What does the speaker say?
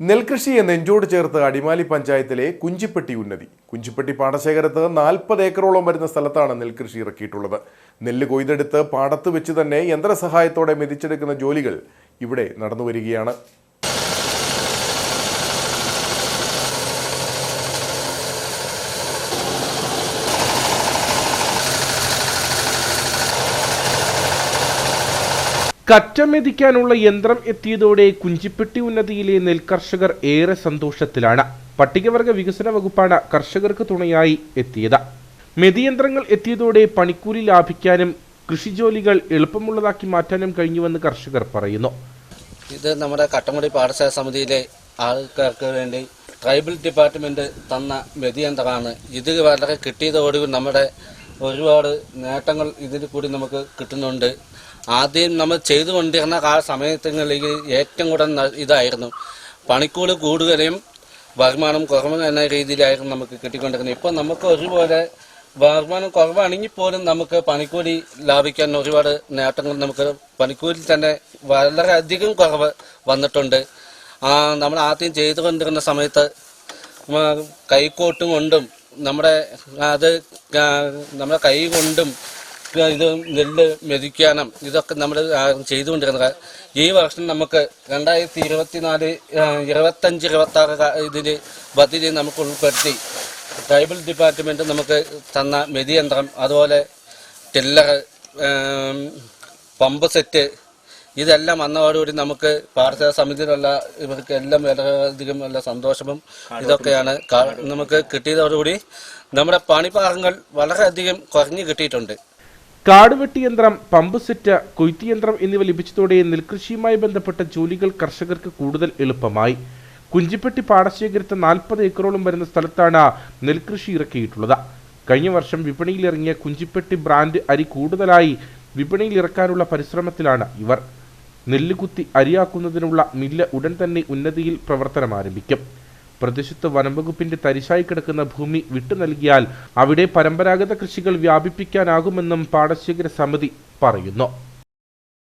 നെൽകൃഷിയെ നെഞ്ചോട് ചേർത്ത് അടിമാലി പഞ്ചായത്തിലെ കുഞ്ചിപ്പെട്ടി ഉന്നതി. കുഞ്ചിപ്പെട്ടി പാടശേഖരത്ത് നാൽപ്പത് ഏക്കറോളം വരുന്ന സ്ഥലത്താണ് നെൽകൃഷി ഇറക്കിയിട്ടുള്ളത്. നെല്ല് കൊയ്തെടുത്ത് പാടത്ത് വെച്ച് തന്നെ യന്ത്രസഹായത്തോടെ മെതിച്ചെടുക്കുന്ന ജോലികൾ ഇവിടെ നടന്നു കറ്റമെതിക്കാനുള്ള യന്ത്രം എത്തിയതോടെ കുഞ്ചിപ്പെട്ടി ഉന്നതിയിലെ നെൽകർഷകർ ഏറെ സന്തോഷത്തിലാണ്. പട്ടികവർഗ വികസന വകുപ്പാണ് കർഷകർക്ക് തുണയായി എത്തിയത്. മെതിയന്ത്രങ്ങൾ എത്തിയതോടെ പണിക്കൂലി ലാഭിക്കാനും കൃഷിജോലികൾ എളുപ്പമുള്ളതാക്കി മാറ്റാനും കഴിഞ്ഞുവെന്ന് കർഷകർ പറയുന്നു. ഇത് നമ്മുടെ കട്ടമുടി പാഠശാല സമിതിയിലെ ആൾക്കാർക്ക് വേണ്ടി ട്രൈബൽ ഡിപ്പാർട്ട്മെന്റ് തന്ന മെതിയന്ത്രമാണ്. ഇത് വളരെ കിട്ടിയതോടുകൂടി നമ്മുടെ ഒരുപാട് നേട്ടങ്ങൾ ഇതിൽ കൂടി നമുക്ക് കിട്ടുന്നുണ്ട്. ആദ്യം നമ്മൾ ചെയ്തുകൊണ്ടിരുന്ന ആ സമയത്തുകളിൽ ഏറ്റവും കൂടുതൽ ഇതായിരുന്നു. പണിക്കൂലി കൂടുതലും വരുമാനം കുറവ് എന്ന രീതിയിലായിരുന്നു നമുക്ക് കിട്ടിക്കൊണ്ടിരുന്നത്. ഇപ്പം നമുക്ക് ഒരുപോലെ വരുമാനം കുറവാണെങ്കിൽ പോലും നമുക്ക് പണിക്കൂലി ലാഭിക്കാൻ ഒരുപാട് നേട്ടങ്ങൾ നമുക്ക് പണിക്കൂലി തന്നെ വളരെയധികം കുറവ് വന്നിട്ടുണ്ട്. നമ്മൾ ആദ്യം ചെയ്തുകൊണ്ടിരുന്ന സമയത്ത് കൈക്കോട്ടും കൊണ്ടും നമ്മുടെ അത് നമ്മുടെ കൈ കൊണ്ടും ഇത് നെല്ല് മെതിക്കാനും ഇതൊക്കെ നമ്മൾ ചെയ്തുകൊണ്ടിരുന്നത് ഈ വർഷം നമുക്ക് രണ്ടായിരത്തി ഇരുപത്തിനാല് ഇരുപത്തഞ്ച് ഇരുപത്തി ആറ് ഇതിൽ പദ്ധതി നമുക്ക് ഉൾപ്പെടുത്തി. ട്രൈബൽ ഡിപ്പാർട്ട്മെന്റ് നമുക്ക് തന്ന മെതിയന്ത്രം അതുപോലെ ടില്ലർ പമ്പ് സെറ്റ് ഇതെല്ലാം വന്നതോടുകൂടി നമുക്ക് പാർശ്വ സമിതിയിലുള്ള ഇവർക്ക് എല്ലാം വളരെയധികം നല്ല സന്തോഷവും ഇതൊക്കെയാണ് നമുക്ക് കിട്ടിയതോടുകൂടി നമ്മുടെ പണിഭാഗങ്ങൾ വളരെയധികം കുറഞ്ഞു കിട്ടിയിട്ടുണ്ട്. കാടുവെട്ടി യന്ത്രം പമ്പ് സെറ്റ് കൊയ്ത്തി യന്ത്രം എന്നിവ ലഭിച്ചതോടെ നെൽകൃഷിയുമായി ബന്ധപ്പെട്ട ജോലികൾ കർഷകർക്ക് കൂടുതൽ എളുപ്പമായി. കുഞ്ചിപ്പെട്ടി പാടശേഖരത്ത് നാൽപ്പത് ഏക്കറോളം വരുന്ന സ്ഥലത്താണ് നെൽകൃഷി ഇറക്കിയിട്ടുള്ളത്. കഴിഞ്ഞ വർഷം വിപണിയിലിറങ്ങിയ കുഞ്ചിപ്പെട്ടി ബ്രാൻഡ് അരി കൂടുതലായി വിപണിയിൽ ഇറക്കാനുള്ള പരിശ്രമത്തിലാണ് ഇവർ. നെല്ല് കുത്തി അരിയാക്കുന്നതിനുള്ള മില്ല് ഉടൻ തന്നെ ഉന്നതിയിൽ പ്രവർത്തനം ആരംഭിക്കും. പ്രദേശത്ത് വനംവകുപ്പിന്റെ തരിശായി കിടക്കുന്ന ഭൂമി വിട്ടു നൽകിയാൽ അവിടെ പരമ്പരാഗത കൃഷികൾ വ്യാപിപ്പിക്കാനാകുമെന്നും പാടശേഖര സമിതി പറയുന്നു.